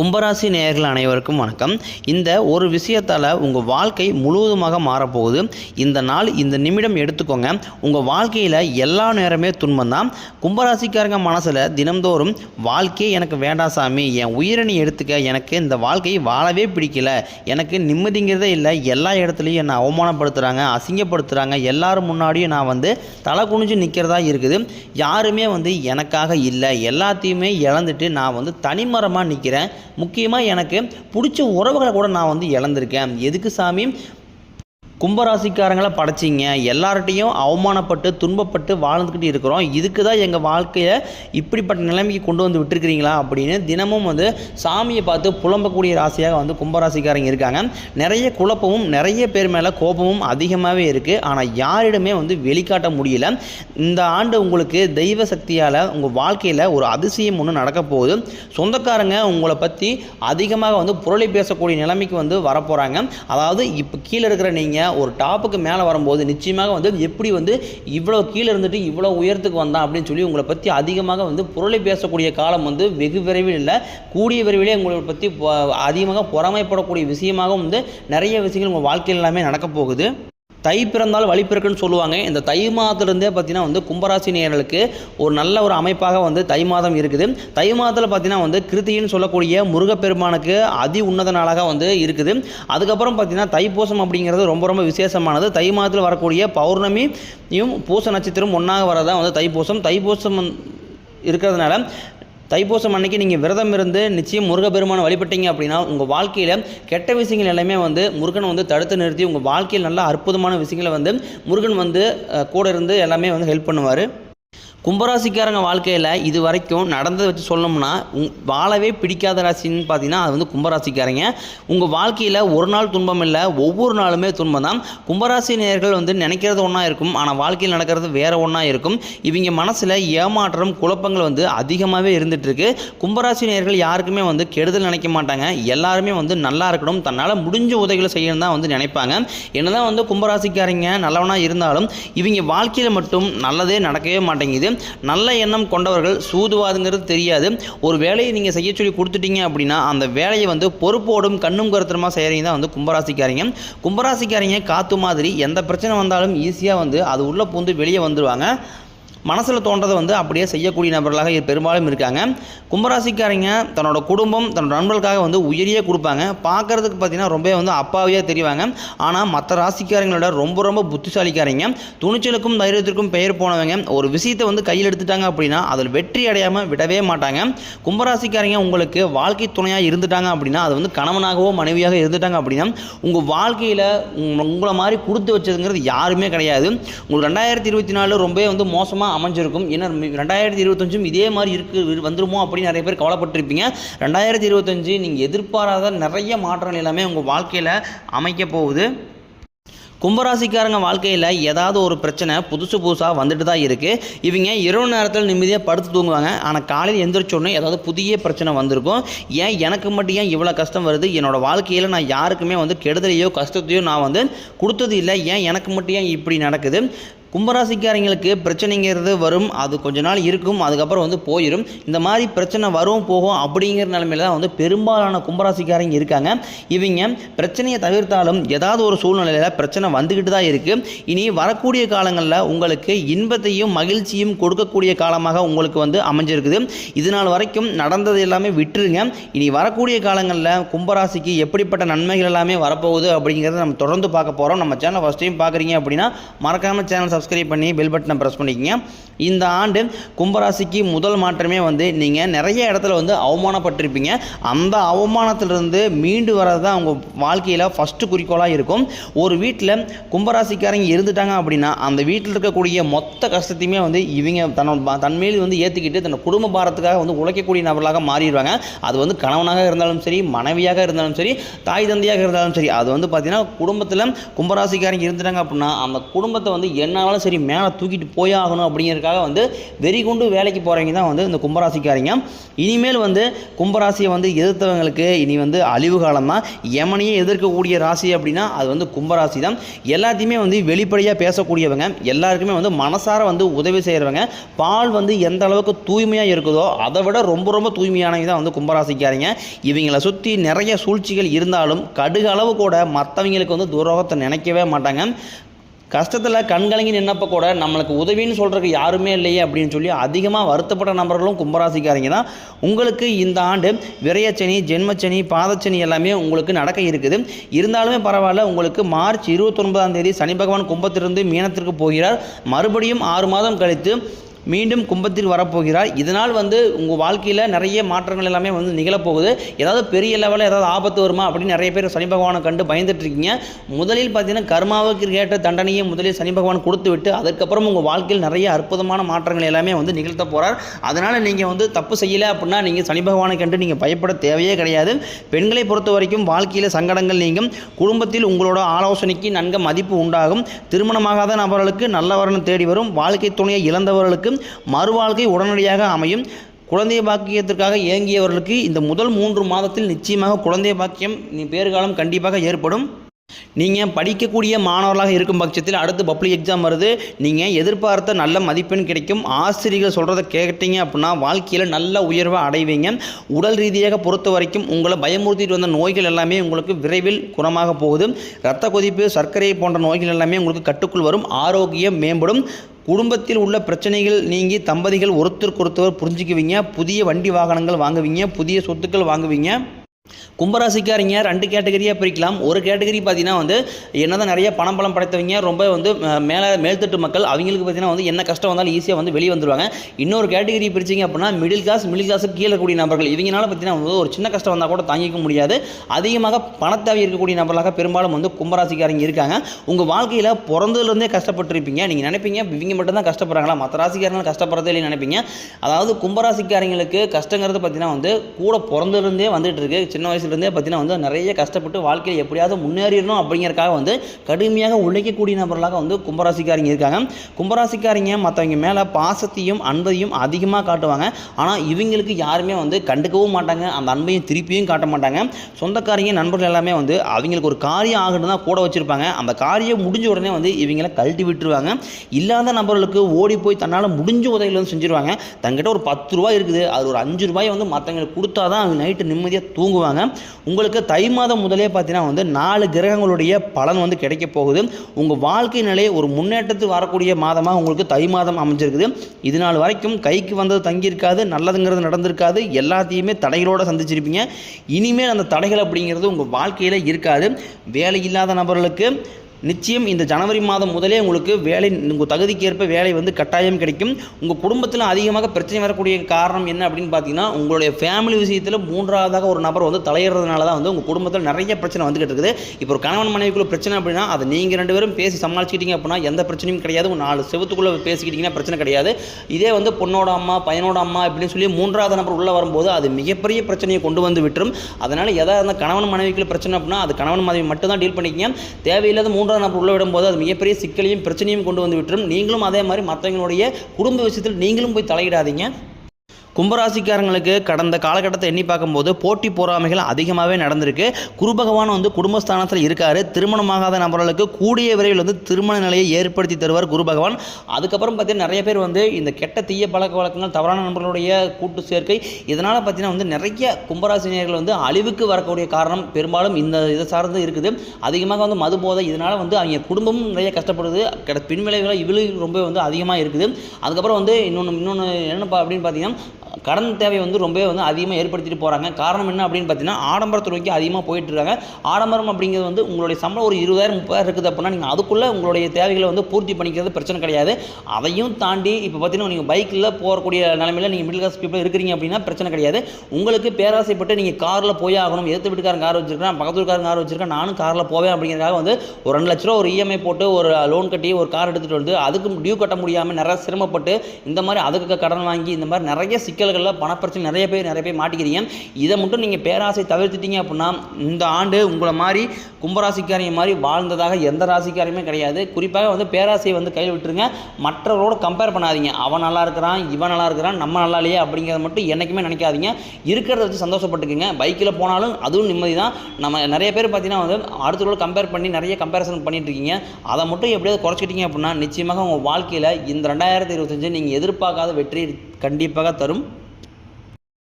கும்பராசி நேயர்கள் அனைவருக்கும் வணக்கம். இந்த ஒரு விஷயத்தால் உங்கள் வாழ்க்கை முழுவதுமாக மாறப்போகுது. இந்த நாள் இந்த நிமிடம் எடுத்துக்கோங்க. உங்கள் வாழ்க்கையில் எல்லா நேரமே துன்பம் தான். கும்பராசிக்காரங்க மனசில் தினம்தோறும் வாழ்க்கையே எனக்கு வேண்டாம் சாமி என் உயிரை நீ எடுத்துக்க. எனக்கு இந்த வாழ்க்கை வாழவே பிடிக்கல. எனக்கு நிம்மதிங்கிறதே இல்லை. எல்லா இடத்துலையும் என்னை அவமானப்படுத்துகிறாங்க அசிங்கப்படுத்துகிறாங்க எல்லாரும் முன்னாடியும் நான் வந்து தலை குனிஞ்சு நிற்கிறதா இருக்குது. யாருமே வந்து எனக்காக இல்லை. எல்லாத்தையுமே இழந்துட்டு நான் வந்து தனிமரமாக நிற்கிறேன் முக்கியமாக எனக்கு பிடிச்ச உறவுகளை கூட நான் வந்து இழந்திருக்கேன். எதுக்கு சாமி? கும்பராசிக்காரங்களை படைச்சிங்க. எல்லார்ட்டையும் அவமானப்பட்டு துன்பப்பட்டு வாழ்ந்துக்கிட்டு இருக்கிறோம். இதுக்கு தான் எங்கள் வாழ்க்கையை இப்படிப்பட்ட நிலைமைக்கு கொண்டு வந்து விட்டுருக்கிறீங்களா அப்படின்னு தினமும் வந்து சாமியை பார்த்து புலம்பக்கூடிய ராசியாக வந்து கும்பராசிக்காரங்க இருக்காங்க. நிறைய குழப்பமும் நிறைய பேர் மேலே கோபமும் அதிகமாகவே இருக்குது ஆனால் யாரிடமே வந்து வெளிக்காட்ட முடியல. இந்த ஆண்டு உங்களுக்கு தெய்வ சக்தியால் உங்கள் வாழ்க்கையில் ஒரு அதிசயம் ஒன்று நடக்க போகுது. சொந்தக்காரங்க உங்களை பற்றி அதிகமாக வந்து புரளி பேசக்கூடிய நிலைமைக்கு வந்து வரப்போகிறாங்க அதாவது இப்போ கீழே இருக்கிற நீங்கள் ஒரு டாப்புக்கு மேலே வரும்போது நிச்சயமாக வந்து எப்படி வந்து இவ்வளோ கீழே இருந்துட்டு இவ்வளோ உயரத்துக்கு வந்தான் அப்படின்னு சொல்லி உங்களை பற்றி அதிகமாக வந்து புரளி பேசக்கூடிய காலம் வந்து வெகு விரைவில் இல்லை. கூடிய விரைவிலே உங்களை பற்றி அதிகமாக பொறாமைப்படக்கூடிய விஷயமாக வந்து நிறைய விஷயங்கள் உங்கள் வாழ்க்கையில் எல்லாமே நடக்க போகுது. தை பிறந்தால் வழி பிறக்குன்னு சொல்லுவாங்க. இந்த தை மாதத்துலேருந்தே பார்த்தீங்கன்னா வந்து கும்பராசி நேர்களுக்கு ஒரு நல்ல ஒரு அமைப்பாக வந்து தை மாதம் இருக்குது. தை மாதத்தில் பார்த்தீங்கன்னா வந்து கிருத்தின்னு சொல்லக்கூடிய முருகப்பெருமானுக்கு அதி உன்னத நாளாக வந்து இருக்குது. அதுக்கப்புறம் பார்த்தீங்கன்னா தைப்பூசம் அப்படிங்கிறது ரொம்ப ரொம்ப விசேஷமானது. தை மாதத்தில் வரக்கூடிய பௌர்ணமியும் பூச நட்சத்திரம் ஒன்றாக வரதான் வந்து தைப்பூசம். தைப்பூசம் இருக்கிறதுனால தைப்பூசம் அன்னைக்கு நீங்கள் விரதம் இருந்து நிச்சயம் முருகப்பெருமானை வழிபட்டீங்க அப்படின்னா உங்கள் வாழ்க்கையில் கெட்ட விஷயங்கள் எல்லாமே வந்து முருகன் வந்து தடுத்து நிறுத்தி உங்கள் வாழ்க்கையில் நல்ல அற்புதமான விஷயங்களை வந்து முருகன் வந்து கூட இருந்து எல்லாமே வந்து ஹெல்ப் பண்ணுவார். கும்பராசிக்காரங்க வாழ்க்கையில் இது வரைக்கும் நடந்ததை வச்சு சொல்லணும்னா உங் வாழவே பிடிக்காத ராசின்னு பார்த்தீங்கன்னா அது வந்து கும்பராசிக்காரங்க. உங்கள் வாழ்க்கையில் ஒரு நாள் துன்பம் இல்லை ஒவ்வொரு நாளுமே துன்பம் தான். கும்பராசி நேயர்கள் வந்து நினைக்கிறது ஒன்றா இருக்கும் ஆனால் வாழ்க்கையில் நடக்கிறது வேறு ஒன்றா இருக்கும். இவங்க மனசில் ஏமாற்றம் குழப்பங்கள் வந்து அதிகமாகவே இருந்துகிட்ருக்கு கும்பராசி நேயர்கள் யாருக்குமே வந்து கெடுதல் நினைக்க மாட்டாங்க. எல்லாருமே வந்து நல்லா இருக்கணும் தன்னால் முடிஞ்ச உதவிகளை செய்யணும் தான் வந்து நினைப்பாங்க. என்னதான் வந்து கும்பராசிக்காரங்க நல்லவனாக இருந்தாலும் இவங்க வாழ்க்கையில் மட்டும் நல்லதே நடக்கவே மாட்டேங்குது. நல்ல எண்ணம் கொண்டவர்கள் சூதுவாதுங்கிறது தெரியாது. ஒரு வேலையை நீங்கள் செய்ய சொல்லி கொடுத்துட்டீங்க அப்படின்னா அந்த வேலையை வந்து பொறுப்போடும் கண்ணும் கருத்தரமாக செய்கிறீங்க தான் வந்து கும்பராசிக்காரங்க. கும்பராசிக்காரங்க காத்து மாதிரி எந்த பிரச்சனை வந்தாலும் ஈஸியாக வந்து அது உள்ளே பூந்து வெளியே வந்துடுவாங்க மனசில் தோன்றதை வந்து அப்படியே செய்யக்கூடிய நபர்களாக பெரும்பாலும் இருக்காங்க. கும்பராசிக்காரங்க தன்னோட குடும்பம் தன்னோட நண்பர்களுக்காக வந்து உயிரியே கொடுப்பாங்க. பார்க்கறதுக்கு பார்த்தீங்கன்னா ரொம்பவே வந்து அப்பாவியாக தெரிவாங்க. ஆனால் மற்ற ராசிக்காரங்களோட ரொம்ப ரொம்ப புத்திசாலிக்காரங்க. துணிச்சலுக்கும் தைரியத்திற்கும் பெயர் போனவங்க. ஒரு விஷயத்தை வந்து கையில் எடுத்துட்டாங்க அப்படின்னா அதில் வெற்றி அடையாமல் விடவே மாட்டாங்க. கும்பராசிக்காரங்க உங்களுக்கு வாழ்க்கை துணையாக இருந்துட்டாங்க அப்படின்னா அது வந்து கணவனாகவோ மனைவியாக இருந்துட்டாங்க அப்படின்னா உங்கள் வாழ்க்கையில் உங்களை மாதிரி கொடுத்து வச்சதுங்கிறது யாருமே கிடையாது. உங்களுக்கு ரெண்டாயிரத்தி இருபத்தி நாலு ரொம்பவே வந்து மோசமாக அமைஞ்சிருக்கும். ஏன்னா ரெண்டாயிரத்தி இருபத்தஞ்சும் இதே மாதிரி இருக்கு வந்துருமோ அப்படின்னு நிறைய பேர் கவலைப்பட்டிருப்பீங்க. ரெண்டாயிரத்தி இருபத்தஞ்சு நீங்கள் எதிர்பாராத நிறைய மாற்றங்கள் எல்லாமே உங்கள் வாழ்க்கையில் அமைக்க போகுது. கும்பராசிக்காரங்க வாழ்க்கையில் ஏதாவது ஒரு பிரச்சனை புதுசு புதுசாக வந்துட்டு தான் இருக்குது இவங்க இரவு நேரத்தில் நிம்மதியாக படுத்து தூங்குவாங்க. ஆனால் காலையில் எந்திரிச்சோடனே ஏதாவது புதிய பிரச்சனை வந்திருக்கும். ஏன் எனக்கு மட்டும் ஏன் இவ்வளோ கஷ்டம் வருது? என்னோடய வாழ்க்கையில் நான் யாருக்குமே வந்து கெடுதலையோ கஷ்டத்தையோ நான் வந்து கொடுத்தது இல்லை. ஏன் எனக்கு மட்டும் ஏன் இப்படி நடக்குது? கும்பராசிக்காரங்களுக்கு பிரச்சனைங்கிறது வரும் அது கொஞ்ச நாள் இருக்கும் அதுக்கப்புறம் வந்து போயிடும் இந்த மாதிரி பிரச்சனை வரும் போகும் அப்படிங்கிற நிலமையில தான் வந்து பெரும்பாலான கும்பராசிக்காரங்க இருக்காங்க. இவங்க பிரச்சனையை தவிர்த்தாலும் ஏதாவது ஒரு சூழ்நிலையில் பிரச்சனை வந்துக்கிட்டு தான் இருக்குது இனி வரக்கூடிய காலங்களில் உங்களுக்கு இன்பத்தையும் மகிழ்ச்சியும் கொடுக்கக்கூடிய காலமாக உங்களுக்கு வந்து அமைஞ்சிருக்குது. இது நாள் வரைக்கும் நடந்தது எல்லாமே விட்டுருங்க. இனி வரக்கூடிய காலங்களில் கும்பராசிக்கு எப்படிப்பட்ட நன்மைகள் எல்லாமே வரப்போகுது அப்படிங்கிறத நம்ம தொடர்ந்து பார்க்க போகிறோம் நம்ம சேனல் ஃபஸ்ட் டைம் பார்க்குறீங்க அப்படின்னா மறக்காமல் சேனல் சப்ஸ்கிரைப் பண்ணி பெல் பட்டனை ப்ரெஸ் பண்ணிக்கங்க. இந்த ஆண்டு கும்பராசிக்கு முதல் மாற்றமே வந்து நீங்கள் நிறைய இடத்துல வந்து அவமானப்பட்டிருப்பீங்க. அந்த அவமானத்திலிருந்து மீண்டு வர்றது தான் உங்கள் வாழ்க்கையில் ஃபஸ்ட்டு குறிக்கோளாக இருக்கும். ஒரு வீட்டில் கும்பராசிக்காரங்க இருந்துட்டாங்க அப்படின்னா அந்த வீட்டில் இருக்கக்கூடிய மொத்த கஷ்டத்தையுமே வந்து இவங்க தன்னோட தன்மையில் வந்து ஏற்றுக்கிட்டு தன்னோட குடும்ப பாரத்துக்காக வந்து உழைக்கக்கூடிய நபர்களாக மாறிடுவாங்க. அது வந்து கணவனாக இருந்தாலும் சரி மனைவியாக இருந்தாலும் சரி தாய் தந்தையாக இருந்தாலும் சரி அது வந்து பார்த்தீங்கன்னா குடும்பத்தில் கும்பராசிக்காரங்க இருந்துட்டாங்க அப்படின்னா அந்த குடும்பத்தை வந்து என்னால் இருந்தாலும் சரி மேலே தூக்கிட்டு போயே ஆகணும் அப்படிங்கிறதுக்காக வந்து வெறி கொண்டு வேலைக்கு போகிறவங்க தான் வந்து இந்த கும்பராசிக்காரங்க. இனிமேல் வந்து கும்பராசியை வந்து எதிர்த்தவங்களுக்கு இனி வந்து அழிவு காலம் தான் எமனையே எதிர்க்கக்கூடிய ராசி அப்படின்னா அது வந்து கும்பராசி தான் எல்லாத்தையுமே வந்து வெளிப்படையாக பேசக்கூடியவங்க. எல்லாருக்குமே வந்து மனசார வந்து உதவி செய்கிறவங்க பால் வந்து எந்த அளவுக்கு தூய்மையாக இருக்குதோ அதை விட ரொம்ப ரொம்ப தூய்மையானவங்க தான் வந்து கும்பராசிக்காரங்க. இவங்களை சுற்றி நிறைய சூழ்ச்சிகள் இருந்தாலும் கடுகு அளவு கூட மற்றவங்களுக்கு வந்து துரோகத்தை நினைக்கவே மாட்டாங்க. கஷ்டத்தில் கண்கலங்கி நின்னப்போ கூட நம்மளுக்கு உதவின்னு சொல்கிறதுக்கு யாருமே இல்லையே அப்படின்னு சொல்லி அதிகமாக வருத்தப்பட்ட நபர்களும் கும்பராசிக்காரங்க தான். உங்களுக்கு இந்த ஆண்டு விரயச்சனி ஜென்மச்சனி பாதச்சனி எல்லாமே உங்களுக்கு நடக்க இருக்குது. இருந்தாலுமே பரவாயில்ல உங்களுக்கு மார்ச் இருபத்தொன்பதாம் தேதி சனி பகவான் கும்பத்திலிருந்து மீனத்திற்கு போகிறார். மறுபடியும் ஆறு மாதம் கழித்து மீண்டும் கும்பத்தில் வரப்போகிறார். இதனால் வந்து உங்கள் வாழ்க்கையில் நிறைய மாற்றங்கள் எல்லாமே வந்து நிகழப்போகுது. ஏதாவது பெரிய லெவலில் ஏதாவது ஆபத்து வருமா அப்படின்னு நிறைய பேர் சனி பகவானை கண்டு பயந்துட்டுருக்கீங்க முதலில் பார்த்தீங்கன்னா கர்மாவுக்கு கேட்ட தண்டனையை முதலில் சனி பகவான் கொடுத்து விட்டு அதுக்கப்புறம் உங்கள் வாழ்க்கையில் நிறைய அற்புதமான மாற்றங்கள் எல்லாமே வந்து நிகழ்த்த போகிறார் அதனால் நீங்கள் வந்து தப்பு செய்யலை அப்படின்னா நீங்கள் சனி பகவானை கண்டு நீங்கள் பயப்பட தேவையே கிடையாது. பெண்களை பொறுத்த வரைக்கும் வாழ்க்கையில் சங்கடங்கள் நீங்கும். குடும்பத்தில் உங்களோட ஆலோசனைக்கு நன்க மதிப்பு உண்டாகும். திருமணமாகாத நபர்களுக்கு நல்ல வரணும் தேடி வரும். வாழ்க்கை துணையை இழந்தவர்களுக்கு மறுவாழ்க்கை உடனடியாக அமையும். குழந்தை பாக்கியத்திற்காக இயங்கியவர்களுக்கு இந்த முதல் மூன்று மாதத்தில் நிச்சயமாக குழந்தை பாக்கியம் நீ பேறுகாலம் கண்டிப்பாக ஏற்படும். நீங்கள் படிக்கக்கூடிய மாணவர்களாக இருக்கும் பட்சத்தில் அடுத்து பப்ளிக் எக்ஸாம் வருது. நீங்கள் எதிர்பார்த்த நல்ல மதிப்பெண் கிடைக்கும். ஆசிரியர்கள் சொல்கிறத கேட்டீங்க அப்படின்னா வாழ்க்கையில் நல்ல உயர்வை அடைவீங்க. உடல் ரீதியாக பொறுத்த வரைக்கும் உங்களை பயமுறுத்திட்டு வந்த நோய்கள் எல்லாமே உங்களுக்கு விரைவில் குணமாக போகுது. ரத்த கொதிப்பு சர்க்கரை போன்ற நோய்கள் எல்லாமே உங்களுக்கு கட்டுக்குள் வரும். ஆரோக்கியம் மேம்படும். குடும்பத்தில் உள்ள பிரச்சனைகள் நீங்கி தம்பதிகள் ஒருத்தருக்கு ஒருத்தவர் புரிஞ்சுக்குவீங்க புதிய வண்டி வாகனங்கள் வாங்குவீங்க புதிய சொத்துக்கள் வாங்குவீங்க. கும்பராசிக்காரங்க ரெண்டு கேட்டகரியாக பிரிக்கலாம். ஒரு கேட்டகரி பார்த்தீங்கன்னா வந்து என்னதான் நிறைய பணம் பலம் படைத்தவங்க ரொம்ப வந்து மேலே மேல்தட்டு மக்கள் அவங்களுக்கு பார்த்தீங்கன்னா வந்து என்ன கஷ்டம் வந்தாலும் ஈஸியாக வந்து வெளியே வந்துருவாங்க. இன்னொரு கேட்டகரி பிரிச்சிங்க அப்படின்னா மிடில் கிளாஸ் மிடில் கிளாஸுக்கு கீழே இருக்கக்கூடிய நபர்கள். இவங்கனால பார்த்தீங்கன்னா ஒரு சின்ன கஷ்டம் வந்தால் கூட தாங்கிக்க முடியாது. அதிகமாக பணத்தேவை இருக்கக்கூடிய நபர்களாக பெரும்பாலும் வந்து கும்பராசிக்காரங்க இருக்காங்க. உங்கள் வாழ்க்கையில் பிறந்ததுலேருந்தே கஷ்டப்பட்டுருப்பீங்க. நீங்கள் நினைப்பீங்க இவங்க மட்டும் தான் கஷ்டப்படுறாங்களா? மற்ற ராசிக்காரங்களும் கஷ்டப்படுறதே இல்லைன்னு நினைப்பீங்க. அதாவது கும்பராசிக்காரங்களுக்கு கஷ்டங்கிறது பார்த்தீங்கன்னா வந்து கூட பிறந்ததுலேருந்தே வந்துட்டு இருக்கு. சின்ன வயசுலேருந்தே பார்த்தீங்கன்னா வந்து நிறைய கஷ்டப்பட்டு வாழ்க்கையில் எப்படியாவது முன்னேறிடணும் அப்படிங்கிறக்காக வந்து கடுமையாக உழைக்கக்கூடிய நபர்களாக வந்து கும்பராசிக்காரங்க இருக்காங்க. கும்பராசிக்காரங்க மற்றவங்க மேலே பாசத்தையும் அன்பையும் அதிகமாக காட்டுவாங்க. ஆனால் இவங்களுக்கு யாருமே வந்து கண்டுக்கவும் மாட்டாங்க. அந்த அன்பையும் திருப்பியும் காட்ட மாட்டாங்க. சொந்தக்காரங்க நண்பர்கள் எல்லாமே வந்து அவங்களுக்கு ஒரு காரியம் ஆகணும் தான் கூட வச்சுருப்பாங்க. அந்த காரியம் முடிஞ்ச உடனே வந்து இவங்களை கழட்டி விட்டுருவாங்க. இல்லாத நபர்களுக்கு ஓடி போய் தன்னால் முடிஞ்ச உதவிகள் வந்து செஞ்சுருவாங்க. தங்கிட்ட ஒரு பத்து ரூபாய் இருக்குது. அது ஒரு அஞ்சு ரூபாய் வந்து மற்றவங்களுக்கு கொடுத்தா தான் அவங்க நைட்டு நிம்மதியாக தூங்குவாங்க. உங்களுக்கு தை மாதம் முதலே பார்த்தீங்கன்னா வந்து நாலு கிரகங்களுடைய பலன் வந்து கிடைக்க போகுது. உங்கள் வாழ்க்கை நிலை ஒரு முன்னேற்றத்துக்கு வரக்கூடிய மாதமாக உங்களுக்கு தை மாதம் அமைஞ்சிருக்குது. இது நாள் வரைக்கும் கைக்கு வந்தது தங்கியிருக்காது நல்லதுங்கிறது நடந்திருக்காது. எல்லாத்தையுமே தடைகளோடு சந்திச்சிருப்பீங்க. இனிமேல் அந்த தடைகள் அப்படிங்கிறது உங்கள் வாழ்க்கையில் இருக்காது. வேலை இல்லாத நபர்களுக்கு நிச்சயம் இந்த ஜனவரி மாதம் முதலே உங்களுக்கு வேலை உங்கள் தகுதிக்கேற்ப வேலை வந்து கட்டாயம் கிடைக்கும். உங்கள் குடும்பத்தில் அதிகமாக பிரச்சனை வரக்கூடிய காரணம் என்ன அப்படின்னு பார்த்தீங்கன்னா உங்களுடைய ஃபேமிலி விஷயத்தில் மூன்றாவதாக ஒரு நபர் வந்து தலையிடுறதுனால தான் வந்து உங்கள் குடும்பத்தில் நிறைய பிரச்சனை வந்துகிட்டு இருக்குது. இப்போ ஒரு கணவன் மனைவிக்குள்ள பிரச்சனை அப்படின்னா அதை நீங்கள் ரெண்டு பேரும் பேசி சமாளிச்சிக்கிட்டீங்க அப்படின்னா எந்த பிரச்சனையும் கிடையாது. ஒரு நாலு செவத்துக்குள்ளே பேசிக்கிட்டிங்கன்னா பிரச்சனை கிடையாது. இதே வந்து பொண்ணோட அம்மா பையனோட அம்மா அப்படின்னு சொல்லி மூன்றாவது நபர் உள்ளே வரும்போது அது மிகப்பெரிய பிரச்சனையை கொண்டு வந்து விட்டுரும். அதனால் எதாவது இருந்தால் கணவன் மனைவிக்குள்ள பிரச்சனை அப்படின்னா அது கணவன் மனைவி மட்டும் தான் டீல் பண்ணிக்கிங்க. தேவையில்லாத மூன்றாவது நபர் உள்ள விடும்போது அது மிகப்பெரிய சிக்கலையும் பிரச்சனையும் கொண்டு வந்து விட்டுரும். நீங்களும் அதே மாதிரி மற்றவங்களுடைய குடும்ப விஷயத்தில் நீங்களும் போய் தலையிடாதீங்க. கும்பராசிக்காரங்களுக்கு கடந்த காலகட்டத்தை எண்ணி பார்க்கும்போது போட்டி பொறாமைகள் அதிகமாகவே நடந்திருக்கு. குரு பகவான் வந்து குடும்பஸ்தானத்தில் இருக்கார். திருமணமாகாத நபர்களுக்கு கூடிய விரைவில் வந்து திருமண நிலையை ஏற்படுத்தி தருவார் குரு பகவான் அதுக்கப்புறம் பார்த்தீங்கன்னா நிறைய பேர் வந்து இந்த கெட்ட தீய பழக்க வழக்கங்கள் தவறான நபர்களுடைய கூட்டு சேர்க்கை இதனால் பார்த்தீங்கன்னா வந்து நிறைய கும்பராசினியர்கள் வந்து அழிவுக்கு வரக்கூடிய காரணம் பெரும்பாலும் இந்த இதை சார்ந்து இருக்குது. அதிகமாக வந்து மது போதை இதனால் வந்து அவங்க குடும்பமும் நிறைய கஷ்டப்படுது. பின் பின்விளைவுகள் இவ்வளவு ரொம்ப வந்து அதிகமாக இருக்குது. அதுக்கப்புறம் வந்து இன்னொன்று இன்னொன்று என்னப்பா அப்படின்னு பார்த்தீங்கன்னா கடன் தேவை வந்து ரொம்பவே வந்து அதிகமாக ஏற்படுத்திட்டு போகிறாங்க காரணம் என்ன அப்படின்னு பார்த்தீங்கன்னா ஆடம்பரத்தை நோக்கி அதிகமாக போயிட்டு இருக்காங்க. ஆடம்பரம் அப்படிங்கிறது வந்து உங்களுடைய சம்பளம் ஒரு இருபதாயிரம் முப்பதாயிரம் இருக்குது அப்படின்னா நீங்கள் அதுக்குள்ளே உங்களுடைய தேவைகளை வந்து பூர்த்தி பண்ணிக்கிறது பிரச்சனை கிடையாது. அதையும் தாண்டி இப்போ பார்த்தீங்கன்னா நீங்கள் பைக்கில் போகக்கூடிய நிலமையில் நீங்கள் மிடில் கிளாஸ் பீப்பிள் இருக்கிறீங்க அப்படின்னா பிரச்சனை கிடையாது. உங்களுக்கு பேராசைப்பட்டு நீங்கள் காரில் போய் ஆகணும். எதிர்த்து வீட்டுக்காரன் கார் வச்சிருக்கேன் பக்கத்து வீட்டுக்காரன் கார் வச்சிருக்கேன் நானும் காரில் போவேன் அப்படிங்கிறதுக்காக வந்து ஒரு ரெண்டு லட்ச ரூபா ஒரு இஎம்ஐ போட்டு ஒரு லோன் கட்டி ஒரு கார் எடுத்துகிட்டு வந்து அதுக்கு டியூ கட்ட முடியாமல் நிறைய சிரமப்பட்டு இந்த மாதிரி அதுக்கு கடன் வாங்கி இந்த மாதிரி நிறைய சிக்கல் சிக்கல்களில் பணப்பிரச்சனை நிறைய பேர் நிறைய பேர் மாட்டிக்கிறீங்க. இதை மட்டும் நீங்கள் பேராசை தவிர்த்துட்டீங்க அப்படின்னா இந்த ஆண்டு உங்களை மாதிரி கும்பராசிக்காரியம் மாதிரி வாழ்ந்ததாக எந்த ராசிக்காரியுமே கிடையாது. குறிப்பாக வந்து பேராசையை வந்து கையில் விட்டுருங்க. மற்றவரோட கம்பேர் பண்ணாதீங்க. அவன் நல்லா இருக்கிறான் இவன் நல்லா இருக்கிறான் நம்ம நல்லா இல்லையே அப்படிங்கிறத மட்டும் என்றைக்குமே நினைக்காதீங்க. இருக்கிறத வச்சு சந்தோஷப்பட்டுக்குங்க. பைக்கில் போனாலும் அதுவும் நிம்மதி தான் நம்ம நிறைய பேர் பார்த்தீங்கன்னா வந்து அடுத்தவரோட கம்பேர் பண்ணி நிறைய கம்பேரிசன் பண்ணிட்டு இருக்கீங்க அதை மட்டும் எப்படியாவது குறைச்சிக்கிட்டீங்க அப்படின்னா நிச்சயமாக உங்கள் வாழ்க்கையில் இந்த ரெண்டாயிரத்தி இருபத்தஞ்சு நீங்கள் எதிர்பார்க்காத வெற்றி கண்டிப்பாக தரும்.